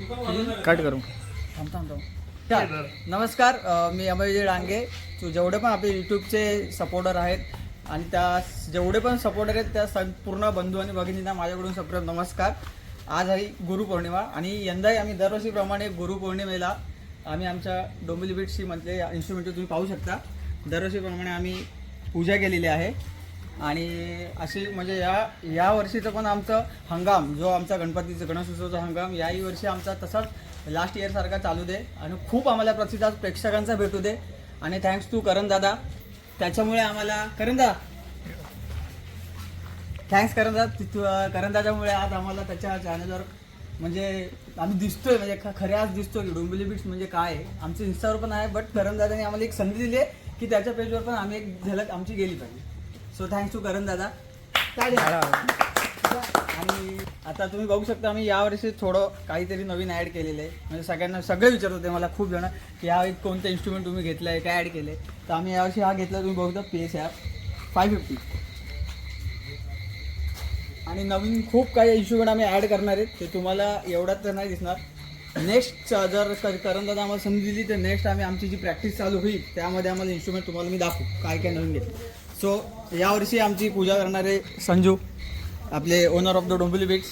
Cut करू. थांब थांब थांब. त्या नमस्कार अ, मी अमयजी डांगे. तो जेवढे पण आपले यूट्यूबचे सपोर्टर आहेत आणि त्या जेवढे पण सपोर्टर आहेत त्या संपूर्ण बंधू आणि भगिनींना माझ्याकडून सप्रेम नमस्कार. आज आहे गुरुपौर्णिमा आणि यंदाही आम्ही दरवर्षीप्रमाणे गुरुपौर्णिमेला आम्ही आमच्या डोंबिवली बीटशी मधले इन्स्ट्रुमेंट तुम्ही पाहू शकता. दरवर्षीप्रमाणे आम्ही पूजा केलेली आहे. आणि अशी म्हणजे या या वर्षीचं पण आमचं हंगाम जो आमचा गणपतीचा गणेशोत्सवाचा हंगाम याही वर्षी आमचा तसाच लास्ट इयरसारखा चालू दे आणि खूप आम्हाला प्रतिसाद प्रेक्षकांचा भेटू दे. आणि थँक्स टू करण दादा. त्याच्यामुळे आम्हाला करण दादा थँक्स करण दादा करण दादामुळे आज आम्हाला त्याच्या चॅनलवर म्हणजे आम्ही दिसतोय म्हणजे ख- खरे आज दिसतोय की डोंबिवली बीट्स म्हणजे काय आहे. आमचं इन्स्टावर पण आहे बट करण दादाने आम्हाला एक संधी दिली आहे की त्याच्या पेजवर पण आम्ही एक झलक आमची गेली पाहिजे. सो थँक्स टू करण दादा. आणि आता तुम्ही बघू शकता आम्ही यावर्षी थोडं काहीतरी नवीन ॲड केलेलं आहे. म्हणजे सगळ्यांना सगळे विचारत होते मला खूप जण की हा एक कोणतं इन्स्ट्रुमेंट तुम्ही घेतलं आहे काय ॲड केलं आहे. तर आम्ही यावर्षी हा घेतला तुम्ही बघू शकता P S app five fifty आणि नवीन खूप काही इन्स्ट्रुमेंट आम्ही ॲड करणार आहेत ते तुम्हाला एवढ्यात तर नाही दिसणार. नेक्स्ट जर कर- करण दादा आम्हाला संधी दिली तर नेक्स्ट आम्ही आमची जी प्रॅक्टिस चालू होईल त्यामध्ये आम्हाला इन्स्ट्रुमेंट तुम्हाला मी दाखवू काय काय नवीन घेतलं. सो यावर्षी आमची पूजा करणारे संजू आपले owner of the Dombivli beats